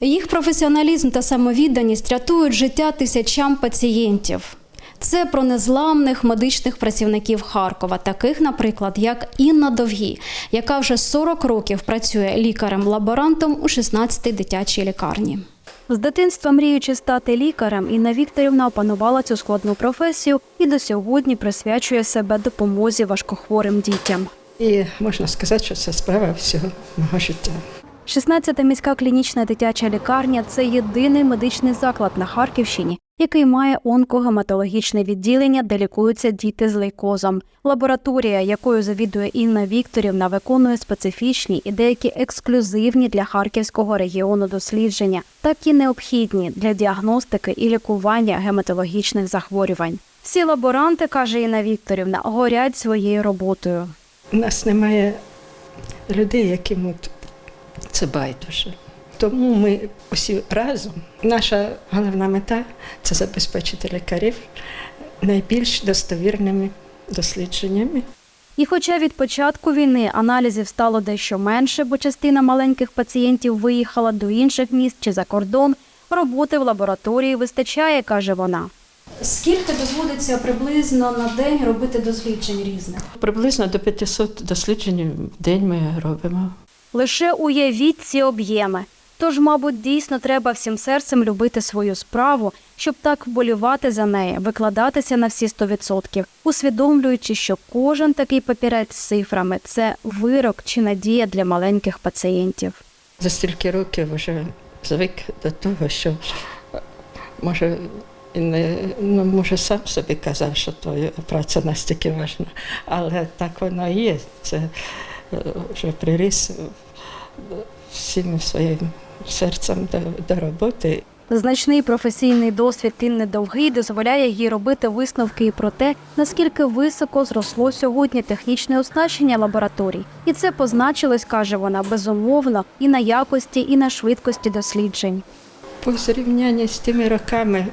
Їх професіоналізм та самовідданість рятують життя тисячам пацієнтів. Це про незламних медичних працівників Харкова, таких, наприклад, як Інна Довгі, яка вже 40 років працює лікарем-лаборантом у 16-й дитячій лікарні. З дитинства мріючи стати лікарем, Інна Вікторівна опанувала цю складну професію і до сьогодні присвячує себе допомозі важкохворим дітям. І можна сказати, що це справа всього мого життя. 16-та міська клінічна дитяча лікарня це єдиний медичний заклад на Харківщині, який має онкогематологічне відділення, де лікуються діти з лейкозом. Лабораторія, якою завідує Інна Вікторівна, виконує специфічні і деякі ексклюзивні для харківського регіону дослідження, такі необхідні для діагностики і лікування гематологічних захворювань. Всі лаборанти, каже Інна Вікторівна, горять своєю роботою. У нас немає людей, яким от це байдуже. Тому ми усі разом. Наша головна мета це забезпечити лікарів найбільш достовірними дослідженнями. І хоча від початку війни аналізів стало дещо менше, бо частина маленьких пацієнтів виїхала до інших міст чи за кордон, роботи в лабораторії вистачає, каже вона. Скільки доводиться приблизно на день робити досліджень різних? Приблизно до 500 досліджень в день ми робимо. Лише уявіть ці об'єми. Тож, мабуть, дійсно треба всім серцем любити свою справу, щоб так вболівати за неї, викладатися на всі 100%, усвідомлюючи, що кожен такий папірець з цифрами це вирок чи надія для маленьких пацієнтів. За стільки років вже звик до того, що може і не ну, може сам собі казав, що твоя праця настільки важна, але так воно і є. Це е, вже приріс всім своїм серцем до, до роботи. Значний професійний досвід Інни Довгий дозволяє їй робити висновки і про те, наскільки високо зросло сьогодні технічне оснащення лабораторій. І це позначилось, каже вона, безумовно, і на якості, і на швидкості досліджень. По зрівнянні з тими роками,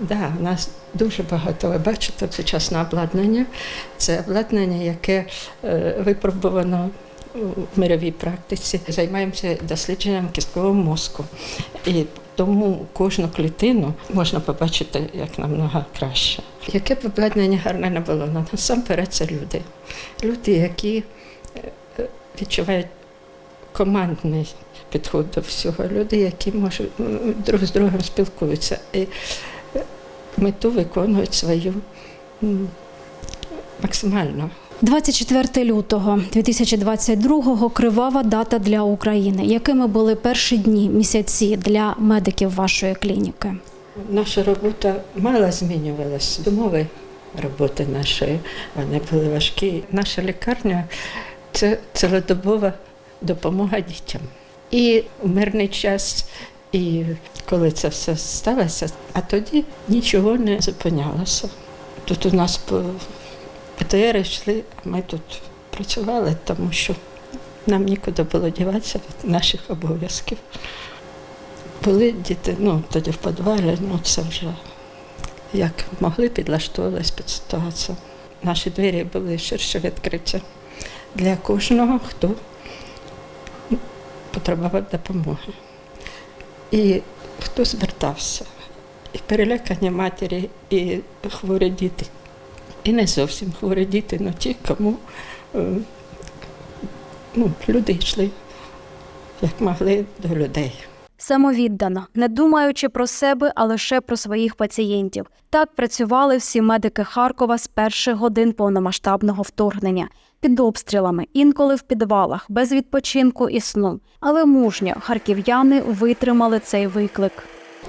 да, у нас дуже багато. Ви бачите, сучасне обладнання. Це обладнання, яке е, випробовано в мировій практиці. Займаємося дослідженням кісткового мозку. І тому кожну клітину можна побачити як намного краще. Яке б обладнання гарне не було, насамперед це люди. Люди, які відчувають командний підход до всього. Люди, які можуть друг з другом спілкуються і мету виконують свою максимально. 24 лютого 2022-го – кривава дата для України. Якими були перші дні, місяці для медиків вашої клініки? Наша робота мало змінювалася. Умови роботи нашої вони були важкі. Наша лікарня це цілодобова допомога дітям. І в мирний час, і коли це все сталося, а тоді нічого не зупинялося. Тут у нас по ПТР йшли, а ми тут працювали, тому що нам нікуди було діватися від наших обов'язків. Були діти, ну тоді в підвалі, ну це вже як могли підлаштовувались під ситуацію. Наші двері були ширше відкриті для кожного, хто потребував допомоги. І хто звертався, і перелякані матері, і хворі діти. І не зовсім хворі діти, але ті, кому е, ну, люди йшли як могли до людей. Самовіддано, не думаючи про себе, а лише про своїх пацієнтів. Так працювали всі медики Харкова з перших годин повномасштабного вторгнення. Під обстрілами, інколи в підвалах, без відпочинку і сну. Але мужньо харків'яни витримали цей виклик.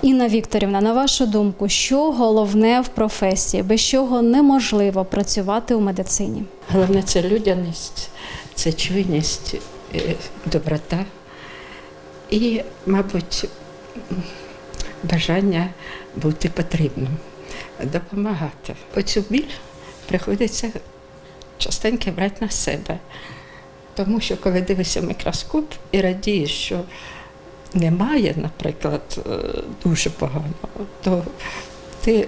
Інна Вікторівна, на вашу думку, що головне в професії, без чого неможливо працювати у медицині? Головне це людяність, це чуйність, е, доброта і, мабуть, бажання бути потрібним, допомагати. Оцю біль приходиться частенько брати на себе. Тому що коли дивишся в мікроскоп і радієш, що немає, наприклад, е, дуже погано, то ти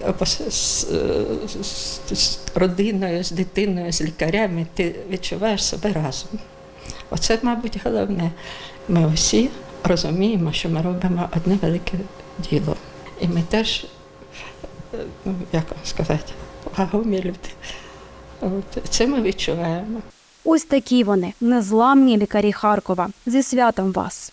з, родиною, з дитиною, з лікарями, ти відчуваєш себе разом. Оце, мабуть, головне. Ми усі розуміємо, що ми робимо одне велике діло. І ми теж, е, ну, як сказати, вагомі люди. От, це ми відчуваємо. Ось такі вони незламні лікарі Харкова. Зі святом вас.